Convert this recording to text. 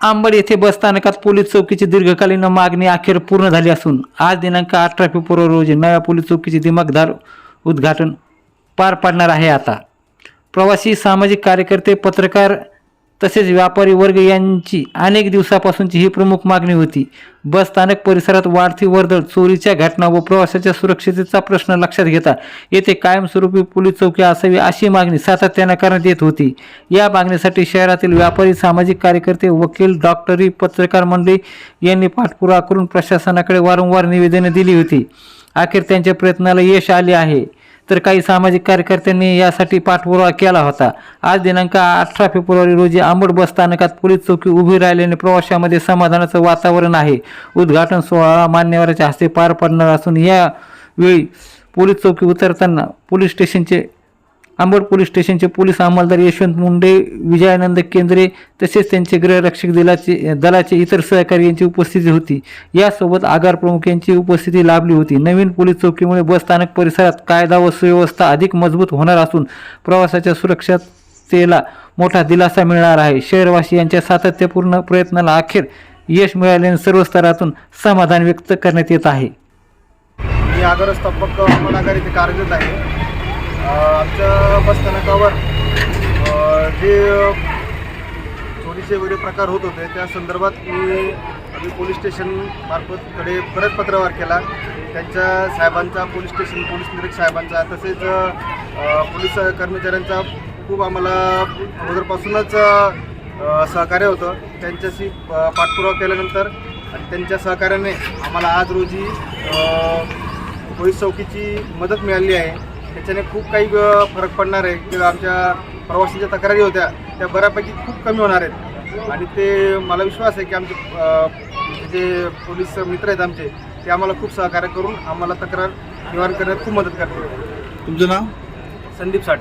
आंबड येथे बस स्थानकात पोलीस चौकीची दीर्घकालीन मागणी अखेर पूर्ण झाली असून आज दिनांक अठरा फेब्रुवारी रोजी नव्या पोलीस चौकीचे दिमकदार उद्घाटन पार पाडणार आहे आता. प्रवासी सामाजिक कार्यकर्ते पत्रकार तसेच व्यापारी वर्ग यांची अनेक दिवसापासूनची ही प्रमुख मागणी होती. बस स्थानक परिसरात वाढती वर्दळ चोरीच्या घटना व प्रवाशाच्या सुरक्षिततेचा प्रश्न लक्षात घेता येथे कायमस्वरूपी पोलीस चौकी असावी अशी मागणी सातत्याने करण्यात येत होती. या मागणीसाठी शहरातील व्यापारी सामाजिक कार्यकर्ते वकील डॉक्टरी पत्रकार मंडळी यांनी पाठपुरावा करून प्रशासनाकडे वारंवार निवेदने दिली होती. अखेर त्यांच्या प्रयत्नाला यश आले आहे. तर काही सामाजिक कार्यकर्त्यांनी यासाठी पाठपुरावा केला होता. आज दिनांक अठरा फेब्रुवारी रोजी आंबट बस स्थानकात पोलीस चौकी उभी राहिल्याने प्रवाशामध्ये समाधानाचं वातावरण आहे. उद्घाटन सोहळा मान्यवराच्या हस्ते पार पडणार असून यावेळी पोलीस चौकी उतरताना पोलीस स्टेशनचे आंबड पोलीस स्टेशनचे पोलीस अंमलदार यशवंत मुंडे विजयानंद केंद्रे तसेच त्यांचे गृहरक्षक दलाचे दलाचे इतर सहकारी यांची उपस्थिती होती. यासोबत आगार प्रमुख यांची उपस्थिती लाभली होती. नवीन पोलीस चौकीमुळे बस स्थानक परिसरात कायदा व सुव्यवस्था अधिक मजबूत होणार असून प्रवासाच्या सुरक्षतेला मोठा दिलासा मिळणार आहे. शहरवासी यांच्या सातत्यपूर्ण प्रयत्नाला अखेर यश मिळाल्याने सर्व स्तरातून समाधान व्यक्त करण्यात येत आहे. मी आगारस्थापक अहमदनगर इथे कार्यरत आहे. आमच्या बसस्थानकावर जे चोरीचे वगैरे प्रकार होत होते त्या संदर्भात मी आम्ही पोलीस स्टेशन मार्फतकडे परत पत्रव्यवहार केला. त्यांच्या साहेबांचा पोलीस स्टेशन पोलीस निरीक्षक साहेबांचा तसेच पोलीस कर्मचाऱ्यांचा खूप आम्हाला अगोदरपासूनच सहकार्य होतं. त्यांच्याशी पाठपुरावा केल्यानंतर आणि त्यांच्या सहकार्याने आम्हाला आज रोजी पोलीस चौकीची मदत मिळाली आहे. त्याच्याने खूप काही फरक पडणार आहे. किंवा आमच्या प्रवाशांच्या तक्रारी होत्या त्या बऱ्यापैकी खूप कमी होणार आहेत. आणि ते मला विश्वास आहे की आमचे जे पोलीस मित्र आहेत आमचे ते आम्हाला खूप सहकार्य करून आम्हाला तक्रार निवारण करण्यात खूप मदत करतील. तुमचं नाव? संदीप साठ.